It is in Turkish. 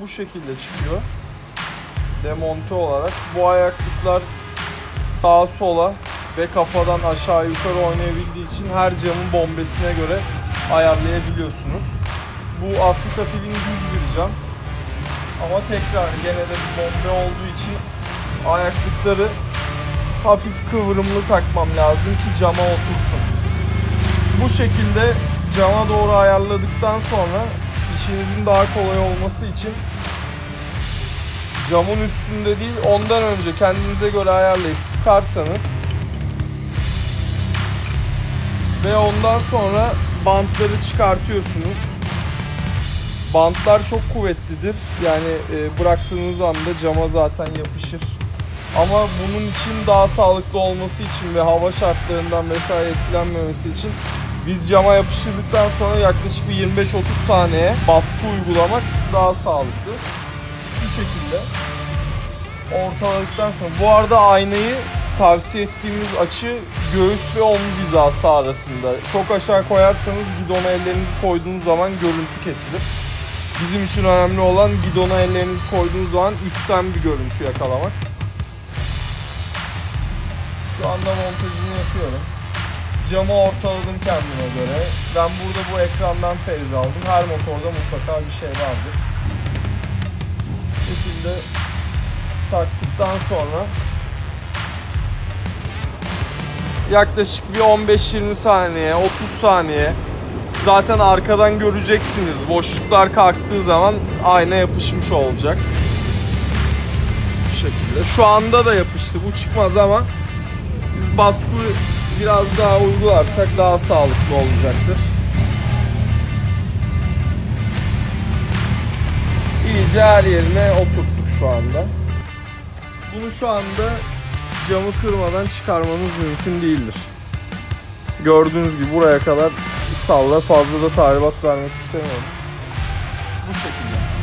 Bu şekilde çıkıyor. Demonte olarak. Bu ayaklıklar sağa sola ve kafadan aşağı yukarı oynayabildiği için her camın bombesine göre ayarlayabiliyorsunuz. Bu Afrikativ'in düz bir cam. Ama tekrar gene de bir bombe olduğu için ayaklıkları hafif kıvrımlı takmam lazım ki cama otursun. Bu şekilde cama doğru ayarladıktan sonra işinizin daha kolay olması için camın üstünde değil ondan önce kendinize göre ayarlayıp sıkarsanız ve ondan sonra bantları çıkartıyorsunuz. Bantlar çok kuvvetlidir. Yani e, bıraktığınız anda cama zaten yapışır. Ama bunun için daha sağlıklı olması için ve hava şartlarından vesaire etkilenmemesi için biz cama yapıştırdıktan sonra yaklaşık bir 25-30 saniye baskı uygulamak daha sağlıklı. Şu şekilde ortaladıktan sonra bu arada aynayı tavsiye ettiğimiz açı göğüs ve omuz hizası arasında. Çok aşağı koyarsanız gidona ellerinizi koyduğunuz zaman görüntü kesilir. Bizim için önemli olan gidona ellerinizi koyduğunuz zaman üstten bir görüntü yakalamak. Şu anda montajını yapıyorum. Camı ortaladım kendime göre. Ben burada bu ekrandan feyz aldım. Her motorda mutlaka bir şey vardır. Bu şekilde taktıktan sonra yaklaşık bir 15-20 saniye, 30 saniye zaten arkadan göreceksiniz. Boşluklar kalktığı zaman ayna yapışmış olacak. Bu şekilde. Şu anda da yapıştı. Bu çıkmaz ama biz baskı biraz daha uygularsak daha sağlıklı olacaktır. İyice her yerine oturttuk şu anda. Bunu şu anda camı kırmadan çıkarmanız mümkün değildir. Gördüğünüz gibi buraya kadar salla fazla da talimat vermek istemiyorum. Bu şekilde.